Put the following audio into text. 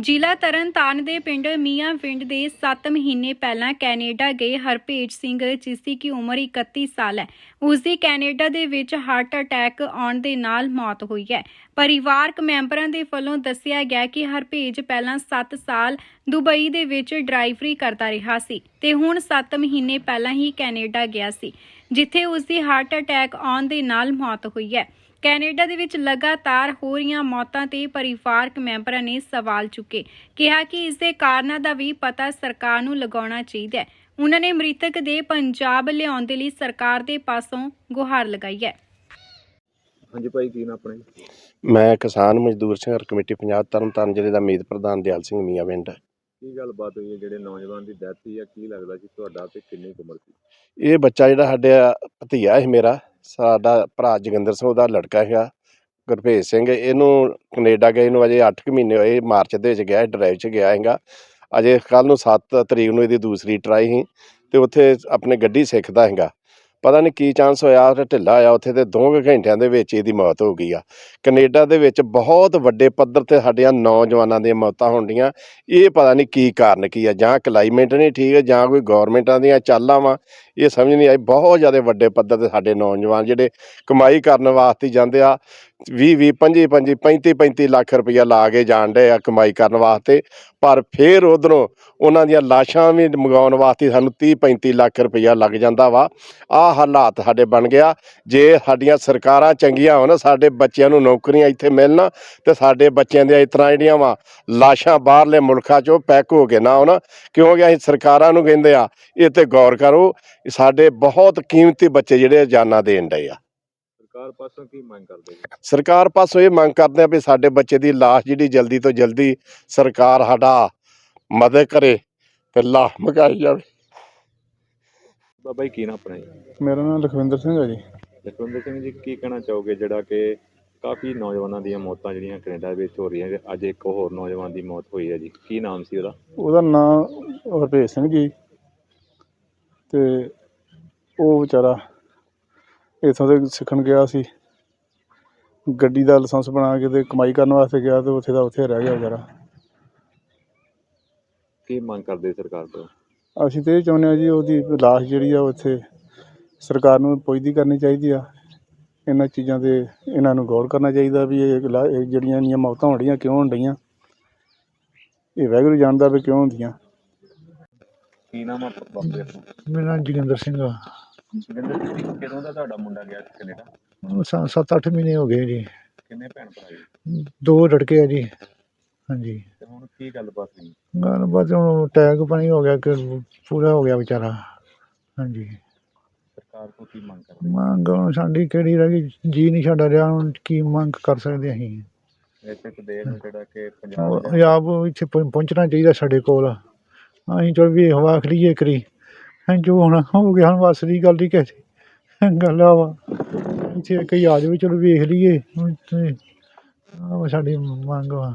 ਜ਼ਿਲ੍ਹਾ ਤਰਨਤਾਰਨ ਦੇ ਪਿੰਡ ਮੀਆਂ ਪਿੰਡ ਦੇ 7 ਮਹੀਨੇ ਪਹਿਲਾਂ ਕੈਨੇਡਾ ਗਏ ਹਰਪੇਜ ਸਿੰਘ, ਜਿਸ ਦੀ ਕੀ ਉਮਰ 31 ਸਾਲ ਹੈ। ਉਸ ਦੀ ਕੈਨੇਡਾ ਦੇ ਵਿੱਚ ਹਾਰਟ ਅਟੈਕ ਆਉਣ ਦੇ ਨਾਲ ਮੌਤ ਹੋਈ ਹੈ। ਪਰਿਵਾਰਕ ਮੈਂਬਰਾਂ ਦੇ ਵੱਲੋਂ ਦੱਸਿਆ ਗਿਆ ਕਿ ਹਰਪੇਜ ਪਹਿਲਾਂ 7 ਸਾਲ ਦੁਬਈ ਦੇ ਵਿੱਚ ਡਰਾਈਵਰੀ ਕਰਦਾ ਰਿਹਾ ਸੀ ਤੇ ਹੁਣ 7 ਮਹੀਨੇ ਪਹਿਲਾਂ ਹੀ ਕੈਨੇਡਾ ਗਿਆ ਸੀ, ਜਿੱਥੇ ਉਸ ਦੀ ਹਾਰਟ ਅਟੈਕ ਆਉਣ ਦੇ ਨਾਲ ਮੌਤ ਹੋਈ ਹੈ। ਕੈਨੇਡਾ ਦੇ ਵਿੱਚ ਲਗਾਤਾਰ ਹੋ ਰਹੀਆਂ ਮੌਤਾਂ ਤੇ ਪਰਿਵਾਰਕ ਮੈਂਬਰਾਂ ਨੇ ਸਵਾਲ ਚੁੱਕੇ। ਕਿਹਾ ਕਿ ਇਸ ਦੇ ਕਾਰਨਾਂ ਦਾ ਵੀ ਪਤਾ ਸਰਕਾਰ ਨੂੰ ਲਗਾਉਣਾ ਚਾਹੀਦਾ ਹੈ। ਉਹਨਾਂ ਨੇ ਮ੍ਰਿਤਕ ਦੇ ਪੰਜਾਬ ਲਿਆਉਣ ਦੇ ਲਈ ਸਰਕਾਰ ਦੇ ਪਾਸੋਂ ਗੁਹਾਰ ਲਗਾਈ ਹੈ। ਹਾਂਜੀ ਭਾਈ ਕੀ ਨਾ ਆਪਣੇ ਮੈਂ ਕਿਸਾਨ ਮਜ਼ਦੂਰ ਸੰਘਰਸ਼ ਕਮੇਟੀ ਪੰਜਾਬ ਤਰਨਤਾਰਨ ਜ਼ਿਲ੍ਹੇ ਦਾ ਮੀਤ ਪ੍ਰਧਾਨ ਦਿਆਲ ਸਿੰਘ ਮੀਆਂ ਪਿੰਡ। ਕੀ ਗੱਲਬਾਤ ਹੋਈ ਹੈ? ਜਿਹੜੇ ਨੌਜਵਾਨ ਦੀ ਡੈਥ ਹੋਈ ਹੈ ਕੀ ਲੱਗਦਾ ਸੀ ਤੁਹਾਡਾ ਤੇ ਕਿੰਨੀ ਕੁ ਉਮਰ ਸੀ? ਇਹ ਬੱਚਾ ਜਿਹੜਾ ਸਾਡੇ ਭਤੀਆ ਹੈ ਮੇਰਾ ਸਾਡਾ ਭਰਾ ਜੋਗਿੰਦਰ ਸਿੰਘ, ਉਹਦਾ ਲੜਕਾ ਹੈਗਾ ਗੁਰਭੇਜ ਸਿੰਘ, ਇਹਨੂੰ ਕੈਨੇਡਾ ਗਏ ਨੂੰ ਅਜੇ 8 ਕੁ ਮਹੀਨੇ ਹੋਏ, ਮਾਰਚ ਦੇ ਵਿੱਚ ਗਿਆ, ਡਰਾਈਵ 'ਚ ਗਿਆ ਹੈਗਾ ਅਜੇ ਕੱਲ ਨੂੰ 7 ਤਰੀਕ ਨੂੰ ਇਹਦੀ ਦੂਸਰੀ ਟਰਾਈ ਸੀ ਤੇ ਉੱਥੇ ਆਪਣੇ ਗੱਡੀ ਸਿੱਖਦਾ ਹੈਗਾ ਪਤਾ ਨਹੀਂ ਕੀ ਚਾਂਸ ਹੋਇਆ ਉਹ ਢਿੱਲਾ ਹੋਇਆ ਉੱਥੇ ਤੇ 2 ਘੰਟਿਆਂ ਦੇ ਵਿੱਚ ਇਹਦੀ ਮੌਤ ਹੋ ਗਈ ਆ। ਕੈਨੇਡਾ ਦੇ ਵਿੱਚ ਬਹੁਤ ਵੱਡੇ ਪੱਧਰ ਤੇ ਸਾਡੀਆਂ ਨੌਜਵਾਨਾਂ ਦੀਆਂ ਮੌਤਾਂ ਹੁੰਦੀਆਂ ਇਹ ਪਤਾ ਨਹੀਂ ਕੀ ਕਾਰਨ ਕੀ ਆ, ਜਾਂ ਕਲਾਈਮੇਟ ਨਹੀਂ ਠੀਕ ਹੈ ਜਾਂ ਕੋਈ ਗਵਰਨਮੈਂਟਾਂ ਦੀਆਂ ਚਾਲਾਂ ਵਾ। ਇਹ ਸਮਝ ਨਹੀਂ ਆਈ, ਬਹੁਤ ਜ਼ਿਆਦਾ ਵੱਡੇ ਪੱਧਰ ਤੇ ਸਾਡੇ ਨੌਜਵਾਨ ਜਿਹੜੇ ਕਮਾਈ ਕਰਨ ਵਾਸਤੇ ਜਾਂਦੇ ਆ। 20 20 25 25 35 35 ਲੱਖ ਰੁਪਈਆ ਲਾ ਕੇ ਜਾਣ ਡੇ ਆ ਕਮਾਈ ਕਰਨ ਵਾਸਤੇ। ਪਰ ਫਿਰ ਉਧਰੋਂ ਉਹਨਾਂ ਦੀਆਂ ਲਾਸ਼ਾਂ ਵੀ ਮੰਗਾਉਣ ਵਾਸਤੇ ਸਾਨੂੰ 30 35 ਲੱਖ ਰੁਪਈਆ ਲੱਗ ਜਾਂਦਾ ਵਾ। ਆਹ ਹਾਲਾਤ ਸਾਡੇ ਬਣ ਗਿਆ। ਜੇ ਸਾਡੀਆਂ ਸਰਕਾਰਾਂ ਚੰਗੀਆਂ ਹੋਣ, ਸਾਡੇ ਬੱਚਿਆਂ ਨੂੰ ਨੌਕਰੀਆਂ ਇੱਥੇ ਮਿਲਣ ਤੇ ਸਾਡੇ ਬੱਚਿਆਂ ਦੀਆਂ ਇਸ ਤਰ੍ਹਾਂ ਜਿਹੜੀਆਂ ਵਾ ਲਾਸ਼ਾਂ ਬਾਹਰਲੇ ਮੁਲਕਾਂ 'ਚੋਂ ਪੈਕ ਹੋ ਕੇ ਨਾ ਆਉਣ, ਕਿਉਂਕਿ ਅਸੀਂ ਸਰਕਾਰਾਂ ਨੂੰ ਕਹਿੰਦੇ ਆ, ਇਹ ਤੇ ਗੌਰ ਕਰੋ, ਸਾਡੇ ਬਹੁਤ ਕੀਮਤੀ ਬੱਚੇ ਜਿਹੜੇ ਜਾਨਾਂ ਦੇਣ ਡਏ ਆ। ਸਰਕਾਰ ਪਾਸੋਂ ਕੀ ਮੰਗ ਕਰਦੇ ਜੀ? ਸਰਕਾਰ ਪਾਸੋਂ ਇਹ ਮੰਗ ਕਰਦੇ ਆ ਵੀ ਸਾਡੇ ਬੱਚੇ ਦੀ ਲਾਸ਼ ਜਿਹੜੀ ਜਲਦੀ ਤੋਂ ਜਲਦੀ ਸਰਕਾਰ ਸਾਡਾ ਮਦਦ ਕਰੇ ਤੇ ਲਾਹ ਮਗਾਈ ਜਾਵੇ। ਬਾਬਾ ਜੀ ਕੀ ਨਾ ਆਪਣਾ ਜੀ? ਮੇਰਾ ਨਾਮ ਲਖਵਿੰਦਰ ਸਿੰਘ ਹੈ ਜੀ। ਜਸਵਿੰਦਰ ਸਿੰਘ ਜੀ ਕੀ ਕਹਿਣਾ ਚਾਹੋਗੇ ਜਿਹੜਾ ਕਿ ਕਾਫੀ ਨੌਜਵਾਨਾਂ ਦੀਆਂ ਮੌਤਾਂ ਜਿਹੜੀਆਂ ਕੈਨੇਡਾ ਵਿੱਚ ਹੋ ਰਹੀਆਂ ਤੇ ਅੱਜ ਇੱਕ ਹੋਰ ਨੌਜਵਾਨ ਦੀ ਮੌਤ ਹੋਈ ਹੈ ਜੀ। ਕੀ ਨਾਮ ਸੀ ਉਹਦਾ? ਉਹਦਾ ਨਾਮ ਹਰਭੇਜ ਸਿੰਘ ਜੀ। ਤੇ ਉਹ ਵਿਚਾਰਾ ਇੱਥੋਂ ਦੇ ਸਿੱਖਣ ਗਿਆ ਸੀ। ਗੱਡੀ ਦਾ ਲਾਇਸੈਂਸ ਬਣਾ ਕੇ ਤੇ ਕਮਾਈ ਕਰਨ ਵਾਸਤੇ ਗਿਆ ਤੇ ਉੱਥੇ ਦਾ ਉੱਥੇ ਰਹਿ ਗਿਆ ਵਿਚਾਰਾ। ਕੀ ਮੰਗ ਕਰਦੇ ਸਰਕਾਰ ਤੋਂ? ਅਸੀਂ ਤੇ ਇਹ ਚਾਹੁੰਦੇ ਹਾਂ ਜੀ ਉਹਦੀ ਲਾਸ਼ ਜਿਹੜੀ ਆ ਉਹ ਇੱਥੇ ਸਰਕਾਰ ਨੂੰ ਪੁੱਛਦੀ ਕਰਨੀ ਚਾਹੀਦੀ ਆ। ਇਹਨਾਂ ਚੀਜ਼ਾਂ ਤੇ ਇਹਨਾਂ ਨੂੰ ਗੌਰ ਕਰਨਾ ਚਾਹੀਦਾ ਵੀ ਇਹ ਲਾ- ਇਹ ਜਿਹੜੀਆਂ ਇੰਨੀਆਂ ਮੌਤਾਂ ਹੋਣ ਡਈਆਂ ਕਿਉਂ ਹੋਣ ਡਈਆਂ ਇਹ ਵਾਹਿਗੁਰੂ ਜਾਣਦਾ ਵੀ ਕਿਉਂ ਹੁੰਦੀਆਂ ਕੀ ਨਾਮ ਆ ਬਾਬੇ ਆਪਣਾ ਮੇਰਾ ਨਾਮ ਜੋਗਿੰਦਰ ਸਿੰਘ ਆ। ਜਸਵਿੰਦਰ ਸਿੰਘ ਜੀ ਕਦੋਂ ਦਾ ਤੁਹਾਡਾ ਮੁੰਡਾ ਗਿਆ ਸੀ ਕੈਨੇਡਾ? ਉਹ ਸ- ਸੱਤ ਅੱਠ ਮਹੀਨੇ ਹੋ ਗਏ ਜੀ। ਕਿੰਨੇ ਭੈਣ ਭਰਾ ਜੀ? ਦੋ ਲੜਕੇ ਆ ਜੀ। ਹਾਂਜੀ। ਤੇ ਹੁਣ ਕੀ ਗੱਲਬਾਤ ਹੋਈ? ਗੱਲਬਾਤ ਹੁਣ ਅਟੈਕ ਪਾਣੀ ਹੋ ਗਿਆ ਕਿ ਪੂਰਾ ਹੋ ਗਿਆ ਵਿਚਾਰਾ। ਹਾਂਜੀ। ਸਰਕਾਰ ਤੋਂ ਕੀ ਮੰਗ ਕਰਦੇ? ਮੰਗ ਹੁਣ ਸਾਡੀ ਕਿਹੜੀ ਰਹਿ ਗਈ ਜੀ ਨਹੀਂ ਸਾਡਾ ਰਿਹਾ ਹੁਣ ਕੀ ਮੰਗ ਕਰ ਸਕਦੇ ਅਸੀਂ? ਇੱਥੇ ਤੇ ਦੇਸ਼ ਨੂੰ ਜਿਹੜਾ ਕਿ ਪੰਜਾਬ ਉਹ ਦੇ ਆਪ ਇੱਥੇ ਪਹੁੰ- ਪਹੁੰਚਣਾ ਚਾਹੀਦਾ ਸਾਡੇ ਕੋਲ। ਅਸੀਂ ਚਲ ਵੀ ਹਵਾ ਖਲੀਏ ਕਰੀ ਹੈਂ, ਜੋ ਹੁਣ ਹੋ ਗਿਆ, ਹੁਣ ਬਸ ਦੀ ਗੱਲ ਨਹੀਂ ਕਿਸੇ ਗੱਲ ਆ ਵਾ, ਇੱਥੇ ਕਈ ਆ ਜਾਵੇ ਚਲੋ ਵੇਖ ਲਈਏ, ਹੁਣ ਤੇ ਆਹ ਵਾ ਸਾਡੀ ਮੰਗ ਵਾ।